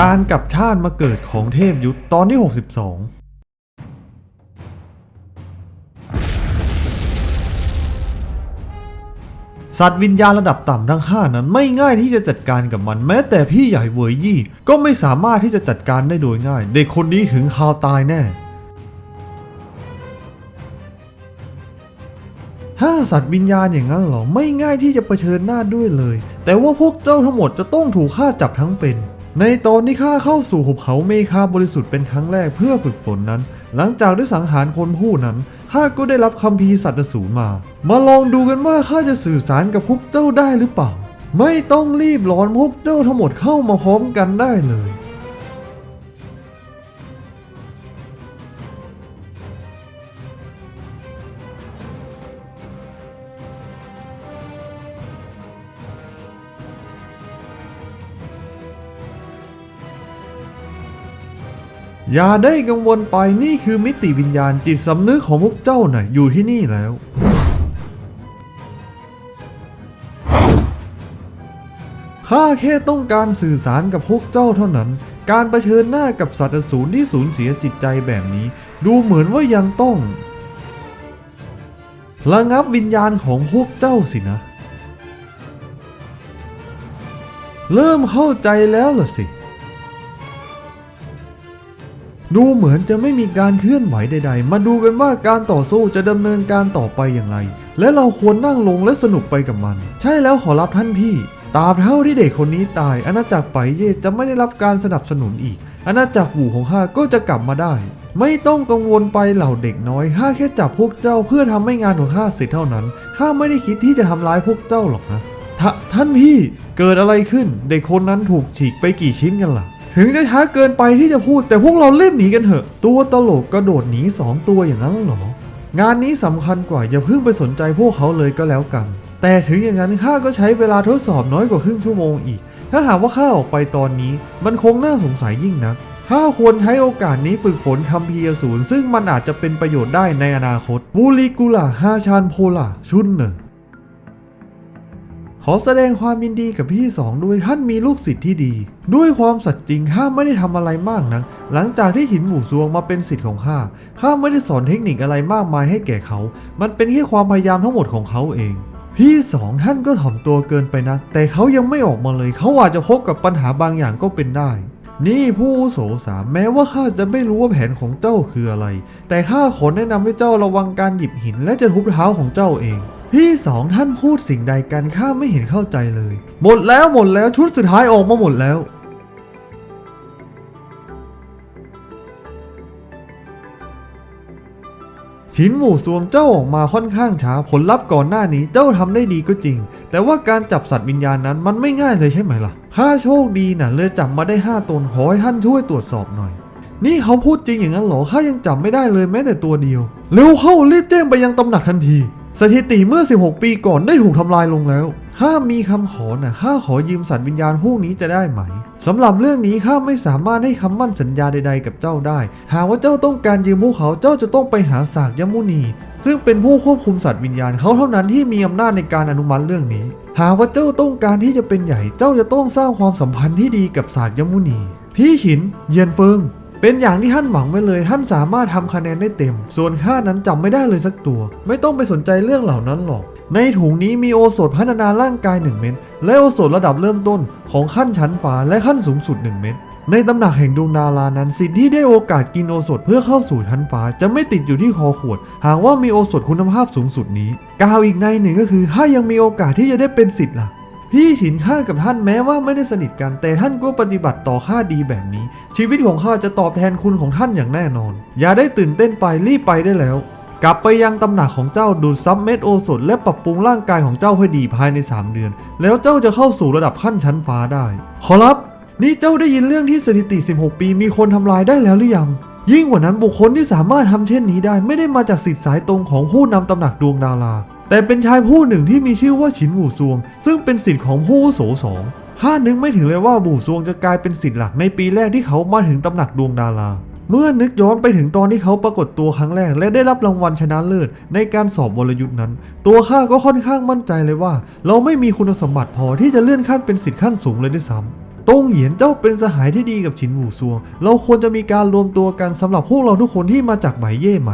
การกลับชาติมาเกิดของเทพยุทธตอนที่ 62สัตว์วิญญาณระดับต่ำทั้งห้านั้นไม่ง่ายที่จะจัดการกับมันแม้แต่พี่ใหญ่เวยยี่ก็ไม่สามารถที่จะจัดการได้โดยง่าย เด็กคนนี้ถึงคราวตายแน่ถ้าสัตว์วิญญาณอย่างนั้นหรอไม่ง่ายที่จะเผชิญหน้าด้วยเลย แต่ว่าพวกเจ้าทั้งหมดจะต้องถูกฆ่าจับทั้งเป็น ในตอนที่ข้าเข้าสู่หุบเขาเมคาบริสุทธิ์เป็นครั้งแรกเพื่อฝึกฝนนั้น หลังจากได้สังหารคนผู้นั้นข้าก็ได้รับคัมภีร์สัตว์สูรมา มาลองดูกันว่าข้าจะสื่อสารกับพวกเจ้าได้หรือเปล่า ไม่ต้องรีบร้อนพวกเจ้าทั้งหมดเข้ามาพร้อมกันได้เลย อย่าได้กังวลไปนี่คือมิติวิญญาณจิตสำนึกของพวกเจ้าน่ะอยู่ที่นี่แล้ว ข้าแค่ต้องการสื่อสารกับพวกเจ้าเท่านั้น การรเผชิญหน้ากับสัตว์อสูรที่สูญเสียจิตใจแบบนี้ ดูเหมือนว่ายังต้อง ระงับวิญญาณของพวกเจ้าสินะ เริ่มเข้าใจแล้วล่ะสิ ดูเหมือนจะไม่มีการเคลื่อนไหวใด ๆ มาดูกันว่าการต่อสู้จะดำเนินการต่อไปอย่างไร และเราควรนั่งลงและสนุกไปกับมัน ใช่แล้วขอรับท่านพี่ตราบเท่าที่เด็กคนนี้ตาย อาณาจักรไปเย่จะไม่ได้รับการสนับสนุนอีก อาณาจักรหูของข้าก็จะกลับมาได้ ไม่ต้องกังวลไปเหล่าเด็กน้อย ข้าแค่จับพวกเจ้าเพื่อทำให้งานของข้าเสร็จเท่านั้น ข้าไม่ได้คิดที่จะทำร้ายพวกเจ้าหรอกนะทะท่านพี่ เกิดอะไรขึ้น เด็กคนนั้นถูกฉีกไปกี่ชิ้นกันล่ะ ถึงจะช้าเกินไปที่จะพูด แต่พวกเราเล่นหนีกันเถอะ ตัวตลกกระโดดหนีสองตัวอย่างนั้นหรอ งานนี้สำคัญกว่าอย่าเพิ่งไปสนใจพวกเขาเลยก็แล้วกัน แต่ถึงอย่างนั้นข้าก็ใช้เวลาทดสอบน้อยกว่าครึ่งชั่วโมงอีก ถ้าหากว่าข้าออกไปตอนนี้ มันคงน่าสงสัยยิ่งนักข้าควรใช้โอกาสนี้ฝึกฝนคัมภีร์อสูรซึ่งมันอาจจะเป็นประโยชน์ได้ในอนาคตบูริกุล่าฮาชานโพล่าชุนเนอร์ อแสดงความยินดีกับพี่สองด้วยท่านมีลูกศิษย์ที่ดี ด้วยความสัตย์จริงข้าไม่ได้ทำอะไรมากนะหลังจากที่หินหมู่ซวงมาเป็นศิษย์ของข้าข้าไม่ได้สอนเทคนิคอะไรมากมายให้แก่เขา มันเป็นแค่ความพยายามทั้งหมดของเขาเอง พี่สองท่านก็ถ่อมตัวเกินไปนะ แต่เขายังไม่ออกมาเลยเขาอาจจะพบกับปัญหาบางอย่างก็เป็นได้ นี่ผู้อุโสสามแม้ว่าข้าจะไม่รู้ว่าแผนของเจ้าคืออะไร แต่ข้าขอแนะนำให้เจ้าระวังการหยิบหินและจะทุบเท้าของเจ้าเอง พี่สองท่านพูดสิ่งใดกันข้าไม่เห็นเข้าใจเลย หมดแล้วหมดแล้วชุดสุดท้ายออกมาหมดแล้ว ชิ้นหมู่ซวงเจ้าออกมาค่อนข้างช้าผลลัพธ์ก่อนหน้านี้เจ้าทำได้ดีก็จริง แต่ว่าการจับสัตว์วิญญาณนั้นมันไม่ง่ายเลยใช่ไหมล่ะข้าโชคดีนะเลยจับมาได้5ตนขอให้ท่านช่วยตรวจสอบหน่อยนี่เขาพูดจริงอย่างนั้นเหรอข้ายังจับไม่ได้เลยแม้แต่ตัวเดียวเร็วเข้ารีบแจ้งไปยังตำหนักทันที สถิติเมื่อ 16 ปีก่อนได้ถูกทำลายลงแล้ว ข้ามีคำขอนะข้าขอยืมสัตว์วิญญาณพวกนี้จะได้ไหมสำหรับเรื่องนี้ข้าไม่สามารถให้คำมั่นสัญญาใดๆกับเจ้าได้ หากว่าเจ้าต้องการยืมพวกเขาเจ้าจะต้องไปหาสากยมุนี ซึ่งเป็นผู้ควบคุมสัตว์วิญญาณเขาเท่านั้นที่มีอำนาจในการอนุมัติเรื่องนี้ หากว่าเจ้าต้องการที่จะเป็นใหญ่เจ้าจะต้องสร้างความสัมพันธ์ที่ดีกับสากยมุนี พี่ฉิน เยียนเฟิง เป็นอย่างที่ท่านหวังไว้เลย ท่านสามารถทำคะแนนได้เต็ม ส่วนข้านั้นจำไม่ได้เลยสักตัว ไม่ต้องไปสนใจเรื่องเหล่านั้นหรอก ในถุงนี้มีโอสถพัฒนาร่างกาย 1 เม็ดและโอสถระดับเริ่มต้นของขั้นชั้นฟ้าและขั้นสูงสุด 1 เม็ดในตำหนักแห่งดวงดารานั้นสิทธิ์ที่ได้โอกาสกินโอสถเพื่อเข้าสู่ชั้นฟ้าจะไม่ติดอยู่ที่คอขวด หากว่ามีโอสถคุณภาพสูงสุดนี้ กาวอีกในหนึ่งก็คือถ้ายังมีโอกาสที่จะได้เป็นสิทธิ์หลัก พี่ฉินข้ากับท่านแม้ว่าไม่ได้สนิทกัน แต่ท่านก็ปฏิบัติต่อข้าดีแบบนี้ ชีวิตของข้าจะตอบแทนคุณของท่านอย่างแน่นอน อย่าได้ตื่นเต้นไปรีบไปได้แล้ว กลับไปยังตำหนักของเจ้าดูดซับเม็ดโอสถและปรับปรุงร่างกายของเจ้าให้ดีภายใน 3 เดือน แล้วเจ้าจะเข้าสู่ระดับขั้นชั้นฟ้าได้ ขอรับ นี่เจ้าได้ยินเรื่องที่สถิติ 16 ปีมีคนทำลายได้แล้วหรือยังยิ่งกว่านั้นบุคคลที่สามารถทำเช่นนี้ได้ ไม่ได้มาจากสิทธิสายตรงของผู้นำตำหนักดวงดารา แต่เป็นชายผู้หนึ่งที่มีชื่อว่าฉินหมู่ซวง ซึ่งเป็นสิทธิ์ของผู้โสสองข้านึกไม่ถึงเลยว่าหมู่ซวงจะกลายเป็นสิทธิ์หลักในปีแรกที่เขามาถึงตำหนักดวงดารา เมื่อนึกย้อนไปถึงตอนที่เขาปรากฏตัวครั้งแรก และได้รับรางวัลชนะเลิศในการสอบวรยุทธ์นั้น ตัวข้าก็ค่อนข้างมั่นใจเลยว่า เราไม่มีคุณสมบัติพอที่จะเลื่อนขั้นเป็นสิทธิ์ขั้นสูงเลยด้วยซ้ำตงเหยียนเจ้าเป็นสหายที่ดีกับฉินหูซวง เราควรจะมีการรวมตัวกันสำหรับพวกเราทุกคนที่มาจากไหมเย่ไหม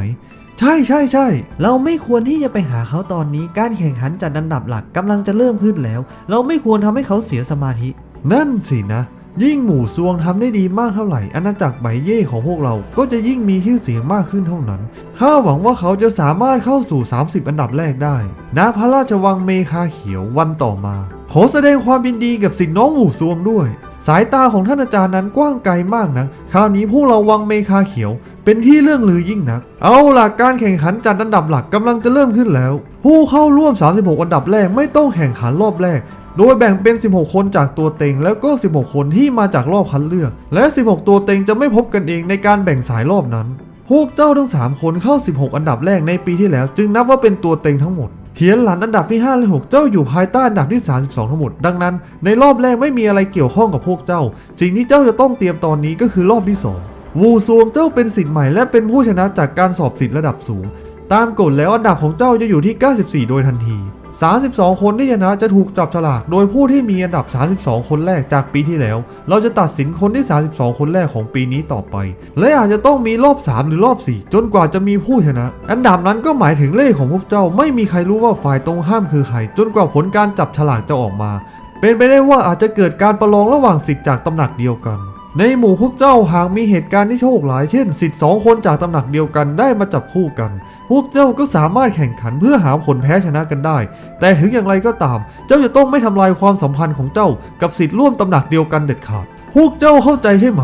ใช่ใช่ใช่เราไม่ควรที่จะไปหาเขาตอนนี้ การแข่งขันจัดอันดับหลักกำลังจะเริ่มขึ้นแล้ว เราไม่ควรทำให้เขาเสียสมาธิ นั่นสินะ ยิ่งหมู่ซวงทำได้ดีมากเท่าไหร่อาณาจักรไหมเย่ของพวกเราก็จะยิ่งมีชื่อเสียงมากขึ้นเท่านั้นข้าหวังว่าเขาจะสามารถเข้าสู่ 30 อันดับแรกได้ณพระราชวังเมคาเขียววันต่อมาขอแสดงความยินดีกับสิทธิน้องหมู่ซวงด้วย สายตาของท่านอาจารย์นั้นกว้างไกลมากนะ คราวนี้พวกเราวังเมคาเขียว เป็นที่เรื่องลือยิ่งนัก เอาล่ะการแข่งขันจัดอันดับหลักกำลังจะเริ่มขึ้นแล้ว ผู้เข้าร่วม 36 อันดับแรกไม่ต้องแข่งขันรอบแรก โดยแบ่งเป็น 16 คนจากตัวเต็ง แล้วก็ 16 คนที่มาจากรอบคัดเลือก และ 16 ตัวเต็งจะไม่พบกันเองในการแบ่งสายรอบนั้น พวกเจ้าทั้ง 3 คนเข้า 16 อันดับแรกในปีที่แล้ว จึงนับว่าเป็นตัวเต็งทั้งหมด เทียนหลันอันดับที่5และ6เจ้าอยู่ภายใต้อันดับที่ 32 ทั้งหมด ดังนั้น ในรอบแรกไม่มีอะไรเกี่ยวข้องกับพวกเจ้า สิ่งที่เจ้าจะต้องเตรียมตอนนี้ก็คือรอบที่ 2 วูซวงเจ้าเป็นสิทธิ์ใหม่และเป็นผู้ชนะจากการสอบสิทธิ์ระดับสูง ตามกฎแล้วอันดับของเจ้าจะอยู่ที่ 94 โดยทันที 32 คนที่ชนะจะถูกจับฉลาก โดยผู้ที่มีอันดับ 32 คนแรกจากปีที่แล้ว เราจะตัดสินคนที่ 32 คนแรกของปีนี้ต่อไป และอาจจะต้องมีรอบ 3 หรือรอบ 4 จนกว่าจะมีผู้ชนะ อันดับนั้นก็หมายถึงเลขของพวกเจ้า ไม่มีใครรู้ว่าฝ่ายตรงข้ามคือใคร จนกว่าผลการจับฉลากจะออกมา เป็นไปได้ว่าอาจจะเกิดการประลองระหว่างสิทธิ์จากตำหนักเดียวกัน ในหมู่พวกเจ้าหากมีเหตุการณ์ที่โชคร้ายเช่นสิทธิ์สองคนจากตำหนักเดียวกันได้มาจับคู่กัน พวกเจ้าก็สามารถแข่งขันเพื่อหาผลแพ้ชนะกันได้ แต่ถึงอย่างไรก็ตาม เจ้าจะต้องไม่ทำลายความสัมพันธ์ของเจ้า กับสิทธิ์ร่วมตำหนักเดียวกันเด็ดขาด พวกเจ้าเข้าใจใช่ไหม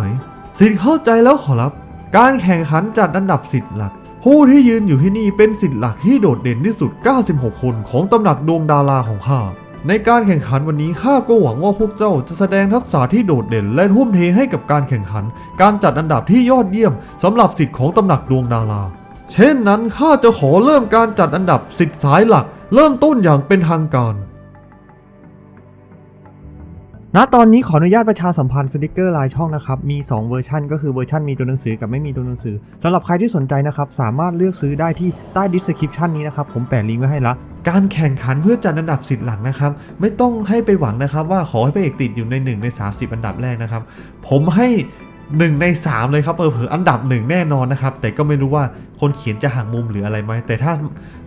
สิทธิ์เข้าใจแล้วขอรับ การแข่งขันจัดอันดับสิทธิ์หลัก ผู้ที่ยืนอยู่ที่นี่เป็นสิทธิ์หลักที่โดดเด่นที่สุด 96 คนของตำหนักดวงดาราของข้า ในการแข่งขันวันนี้ข้าก็หวังว่าพวกเจ้าจะแสดงทักษะที่โดดเด่น และทุ่มเทให้กับการแข่งขัน การจัดอันดับที่ยอดเยี่ยมสำหรับสิทธิ์ของตำหนักดวงดารา เช่นนั้นข้าจะขอเริ่มการจัดอันดับสิทธิ์สายหลัก เริ่มต้นอย่างเป็นทางการ ณตอนนี้ขออนุญาตประชาสัมพันธ์สติกเกอร์ลายช่องนะครับ มี 2 เวอร์ชันก็คือเวอร์ชันมีตัวหนังสือกับไม่มีตัวหนังสือสำหรับใครที่สนใจนะครับ สามารถเลือกซื้อได้ที่ใต้ดีสคริปชันนี้นะครับ ผมแปะลิงก์ไว้ให้ละ การแข่งขันเพื่อจัดอันดับสิทธิ์หลังนะครับ ไม่ต้องให้ไปหวังนะครับว่าขอให้พระเอกติดอยู่ใน 1 ใน 30 อันดับแรกนะครับ ผมให้ 1ใน 3 เลยครับเผลอๆอันดับหนึ่งแน่นอนนะครับ แต่ก็ไม่รู้ว่าคนเขียนจะหักมุมหรืออะไรไหมแต่ถ้า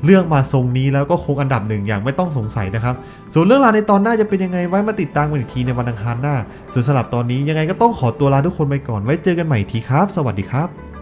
เรื่องมาทรงนี้แล้วก็คงอันดับหนึ่งอย่างไม่ต้องสงสัยนะครับส่วนเรื่องราวในตอนหน้าจะเป็นยังไงไว้มาติดตามกันอีกทีในวันอังคารหน้าส่วนสำหรับตอนนี้ยังไงก็ต้องขอตัวลาทุกคนไปก่อนไว้เจอกันใหม่ทีครับ สวัสดีครับ